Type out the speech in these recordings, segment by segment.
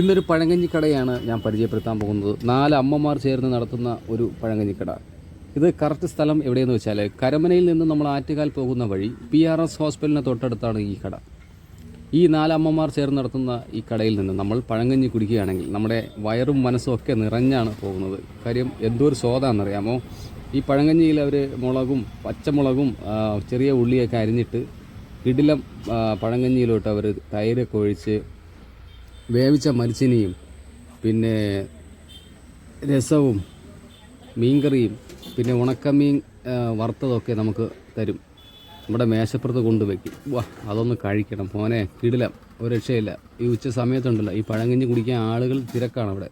ഇന്നൊരു പഴങ്കഞ്ഞിക്കടയാണ് ഞാൻ പരിചയപ്പെടുത്താൻ പോകുന്നത്. നാല് അമ്മമാർ ചേർന്ന് നടത്തുന്ന ഒരു പഴങ്കഞ്ഞിക്കട ഇത് കറക്റ്റ് സ്ഥലം എവിടെയെന്ന് വെച്ചാൽ കരമനയിൽ നിന്ന് നമ്മൾ ആറ്റുകാൽ പോകുന്ന വഴി പി ആർ എസ് ഹോസ്പിറ്റലിന് തൊട്ടടുത്താണ് ഈ കട. ഈ നാല് അമ്മമാർ ചേർന്ന് നടത്തുന്ന ഈ കടയിൽ നിന്ന് നമ്മൾ പഴങ്കഞ്ഞി കുടിക്കുകയാണെങ്കിൽ നമ്മുടെ വയറും മനസ്സും ഒക്കെ നിറഞ്ഞാണ് പോകുന്നത്. കാര്യം എന്തോ ഒരു സ്വാദാണെന്നറിയാമോ? ഈ പഴങ്കഞ്ഞിയിൽ അവർ മുളകും പച്ചമുളകും ചെറിയ ഉള്ളിയൊക്കെ അരിഞ്ഞിട്ട് ഇടിലം പഴങ്കഞ്ഞിയിലോട്ട് അവർ തൈരൊക്കെ ഒഴിച്ച് വേവിച്ച മരിച്ചിനിയും പിന്നെ രസവും മീൻകറിയും പിന്നെ ഉണക്കമീൻ വറുത്തതൊക്കെ നമുക്ക് തരും. നമ്മുടെ മേശപ്പുറത്ത് കൊണ്ടുവയ്ക്കും. വാ അതൊന്ന് കഴിക്കണം. മോനെ കിടിലം. ഒരു രക്ഷയില്ല. ഈ ഉച്ച സമയത്തുണ്ടല്ലോ. ഈ പഴങ്കഞ്ഞി കുടിക്കാൻ ആളുകൾ തിരക്കാണ് അവിടെ.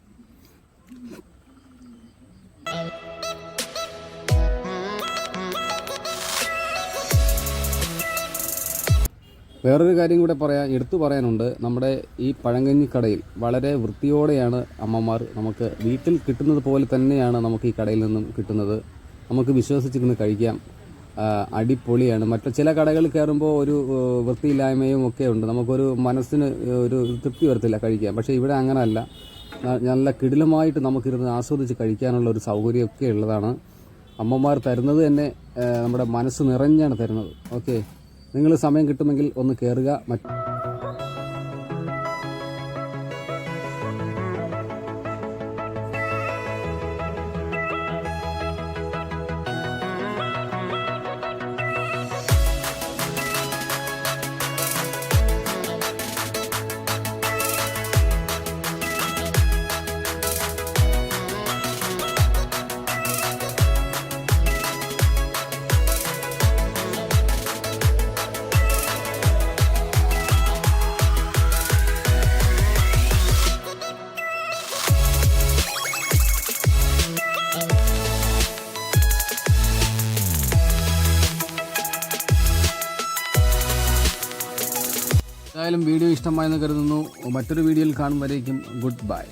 വേറൊരു കാര്യം കൂടെ പറയാൻ എടുത്തു പറയാനുണ്ട്. നമ്മുടെ ഈ പഴങ്കഞ്ഞി കടയിൽ വളരെ വൃത്തിയോടെയാണ് അമ്മമാർ നമുക്ക് വീട്ടിൽ കിട്ടുന്നത് പോലെ തന്നെയാണ് നമുക്ക് ഈ കടയിൽ നിന്നും കിട്ടുന്നത്. നമുക്ക് വിശ്വസിച്ചിരുന്ന് കഴിക്കാം. അടിപൊളിയാണ്. മറ്റു ചില കടകളിൽ കയറുമ്പോൾ ഒരു വൃത്തിയില്ലായ്മയും ഒക്കെ ഉണ്ട്. നമുക്കൊരു മനസ്സിന് ഒരു തൃപ്തി വരത്തില്ല കഴിക്കാൻ. പക്ഷേ ഇവിടെ അങ്ങനെയല്ല ന- നല്ല കിടിലമായിട്ട് നമുക്കിരുന്ന് ആസ്വദിച്ച് കഴിക്കാനുള്ള ഒരു സൗകര്യമൊക്കെ ഉള്ളതാണ്. അമ്മമാർ തരുന്നത് തന്നെ നമ്മുടെ മനസ്സ് നിറഞ്ഞാണ് തരുന്നത്. ഓക്കെ? നിങ്ങൾ സമയം കിട്ടുമെങ്കിൽ ഒന്ന് കയറുക മറ്റ് എന്തായാലും വീഡിയോ ഇഷ്ടമായെന്ന് കരുതുന്നു. മറ്റൊരു വീഡിയോയിൽ കാണും ഗുഡ് ബൈ.